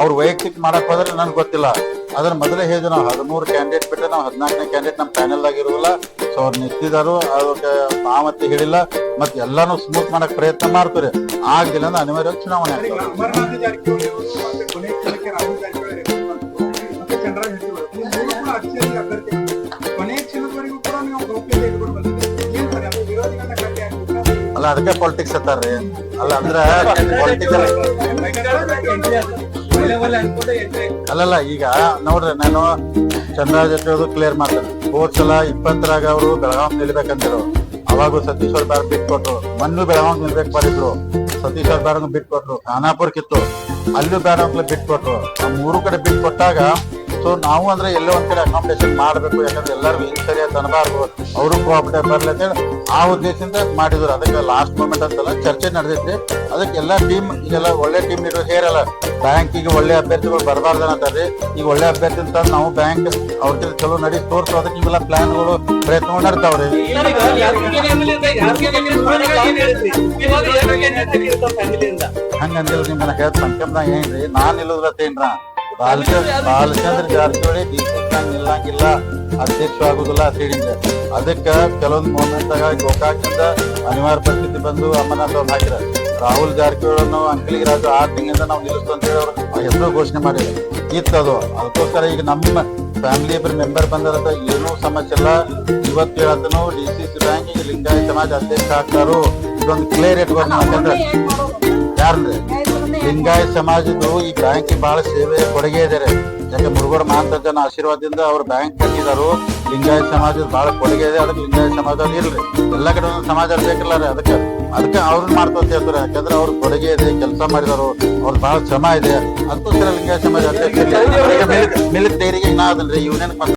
ಅವ್ರ ವೈಯಕ್ತಿಕ ಮಾಡಕ್ ಹೋದ್ರೆ ನನ್ಗೆ ಗೊತ್ತಿಲ್ಲ ಅದ್ರ ಮೊದಲೇ ಹೇಳಿದ್ರು ನಾವು ಹದಿಮೂರು ಕ್ಯಾಂಡಿಡೇಟ್ ಬಿಟ್ಟರೆ ನಾವು ಹದಿನಾಲ್ಕನೇ ಕ್ಯಾಂಡಿಡೇಟ್ ನಮ್ಮ ಪ್ಯಾನೆಲ್ ಇರೋದಿಲ್ಲ ಸೊ ಅವ್ರು ನಿಂತಿದ್ದಾರು ಅದಕ್ಕೆ ನಾವತ್ತೆ ಹೇಳಿಲ್ಲ ಮತ್ತೆ ಎಲ್ಲಾನು ಸ್ಮೂತ್ ಮಾಡಕ್ ಪ್ರಯತ್ನ ಮಾಡ್ತಾರೆ ಆಗಿಲ್ಲ ಅಂದ್ರೆ ಅನಿವಾರ್ಯ ಚುನಾವಣೆ ಅಲ್ಲ ಅದಕ್ಕೆ ಪಾಲಿಟಿಕ್ಸ್ ಅತ್ತಾರ್ರಿ ಅಲ್ಲ ಅಂದ್ರೆ ಪೊಲಿಟಿಕಲ್ ಅಲ್ಲಲ್ಲ, ಈಗ ನೋಡ್ರಿ, ನಾನು ಚಂದ್ರ ಜೊತೆ ಕ್ಲಿಯರ್ ಮಾಡ್ತೇನೆ. ಹೋದ್ ಸಲ ಇಪ್ಪತ್ತರಾಗ ಅವರು ಬೆಳಗಾವ್ ನಿಲ್ಬೇಕಂತಿರು ಅವಾಗೂ ಸತೀಶ್ ಅವ್ರ ಬ್ಯಾರ ಬಿಟ್ ಕೊಟ್ರು ಮಣ್ಣು ಬೆಳಗಾವ್ ನಿಲ್ಬೇಕು ಬರಿದ್ರು ಸತೀಶ್ ಅವ್ರ ಬಿಟ್ ಕೊಟ್ರು ಖಾನಾಪುರ್ ಕಿತ್ತು ಅಲ್ಲೂ ಬ್ಯಾರ ಆ ಮೂರು ಕಡೆ ಬಿಟ್ ಕೊಟ್ಟಾಗ ಸೊ ನಾವು ಅಂದ್ರೆ ಎಲ್ಲೋ ಒಂದ್ ಕಡೆ ಅಕಾಮಿಡೇಷನ್ ಮಾಡ್ಬೇಕು, ಯಾಕಂದ್ರೆ ಎಲ್ಲರಿಗೂ ಹಿಂಗ್ ಸರಿಯಾಗಿ ಅನ್ಬಾರ್ದು ಅವರು ಪ್ರಾಫಿಟ್ ಬರ್ಲಿ ಅಂತ ಹೇಳಿ ಆ ಉದ್ದೇಶದಿಂದ ಮಾಡಿದ್ರು. ಅದಕ್ಕೆ ಲಾಸ್ಟ್ ಮೂಮೆಂಟ್ ಅಂತಲ್ಲ, ಚರ್ಚೆ ನಡೆದೈತಿ ಅದಕ್ಕೆ ಎಲ್ಲಾ ಟೀಮ್ ಈಗೆಲ್ಲ ಒಳ್ಳೆ ಟೀಮ್ ಇರೋ ಸೇರಲ್ಲ ಬ್ಯಾಂಕಿಗೆ ಒಳ್ಳೆ ಅಭ್ಯರ್ಥಿಗಳು ಬರಬಾರ್ದು ಅಂತಾರೆ ಈಗ ಒಳ್ಳೆ ಅಭ್ಯರ್ಥಿ ಅಂತ ನಾವು ಬ್ಯಾಂಕ್ ಅವ್ರ ಚಲೋ ನಡಿ, ತೋರ್ಸು. ಅದಕ್ಕೆ ಇವೆಲ್ಲ ಪ್ಲಾನ್ಗಳು ಪ್ರಯತ್ನ ನಡ್ತಾವ್ರಿ ಹಂಗಂದಿಲ್ಲ ನಿಮ್ಮನ್ನ ಹೇಳ್ತ ಸಂಕೇಮ್ನಾಗ ಏನ್ರಿ? ನಾನ್ ಇಲ್ಲದ್ರ ತೇನ್ರ ಬಾಲಚಂದ್ರ ಬಾಲಚಂದ್ರ ಜಾರಕಿಹೊಳಿ ಡಿ ಸಿ ನಿಲ್ಲಂಗಿಲ್ಲ. ಅಧ್ಯಕ್ಷ ಆಗುದಿಲ್ಲ ಅಂತ ಅದಕ್ಕೆ ಕೆಲವೊಂದು ಮೂಮೆಂಟ್ ಆಗ ಗೋಕಾಕಿಂದ ಅನಿವಾರ್ಯ ಪರಿಸ್ಥಿತಿ ಬಂದು ಅಮರನಾಥ್ ಅವ್ರು ಹಾಕಿರ ರಾಹುಲ್ ಜಾರಕಿಹೊಳಿ ಅಂಕಲಿಗೆ ರಾಜು ಆರು ತಿಂಗಳಿಂದ ನಾವು ನಿಲ್ಲಿಸ್ತು ಅಂತ ಹೇಳಿ ಅವ್ರು ಹೆಸರು ಘೋಷಣೆ ಮಾಡಿದ್ರು. ಅದು. ಅದಕ್ಕೋಸ್ಕರ ಈಗ ನಮ್ಮ ಫ್ಯಾಮಿಲಿ ಇಬ್ಬರು ಮೆಂಬರ್ ಬಂದಿರತ್ತ ಏನೂ ಸಮಸ್ಯೆ ಇಲ್ಲ. ಇವತ್ತು ಹೇಳತ್ತನು D C C bank Lingayat ಸಮಾಜ ಅಧ್ಯಕ್ಷ ಆಗ್ತಾರು? ಇದೊಂದು ಕ್ಲಿಯರ್ ಇಟ್ಕೊಂಡು ಯಾರ್ರಿ ಲಿಂಗಾಯತ ಸಮಾಜದ್ದು ಈ ಬ್ಯಾಂಕ್ ಬಹಳ ಸೇವೆ ಕೊಡುಗೆ ಇದಾರೆ. ಯಾಕೆ ಮುರುಗೋಡ ಮಹಾಂತಜ್ಜನ ಆಶೀರ್ವಾದದಿಂದ ಅವ್ರ ಬ್ಯಾಂಕ್ ಕಟ್ಟಿದಾರು ಲಿಂಗಾಯತ ಸಮಾಜದ ಬಹಳ ಕೊಡುಗೆ ಇದೆ ಅದಕ್ಕೆ ಲಿಂಗಾಯತ ಸಮಾಜದಲ್ಲಿ ಇರ್ಲಿ. ಎಲ್ಲ ಕಡೆ ಒಂದೊಂದು ಸಮಾಜ ಬೇಕಲ್ಲ ರೀ ಅದಕ್ಕೆ ಅದಕ್ಕೆ ಅವ್ರನ್ನ ಮಾಡ್ಕೊಂತ ಹೇಳ್ತಾರೆ. ಯಾಕಂದ್ರೆ ಅವ್ರ ಕೊಡುಗೆ ಇದೆ ಕೆಲಸ ಮಾಡಿದಾರು ಅವ್ರು ಬಹಳ ಶ್ರಮ ಇದೆ. ಅದಕ್ಕೋಸ್ಕರ ಲಿಂಗಾಯತ ಸಮಾಜ ಅಧ್ಯಕ್ಷ ಮಿಲ್ಕ್ ಡೈರಿಗೆ ನಾ ಅದನ್ರಿ ಯೂನಿಯನ್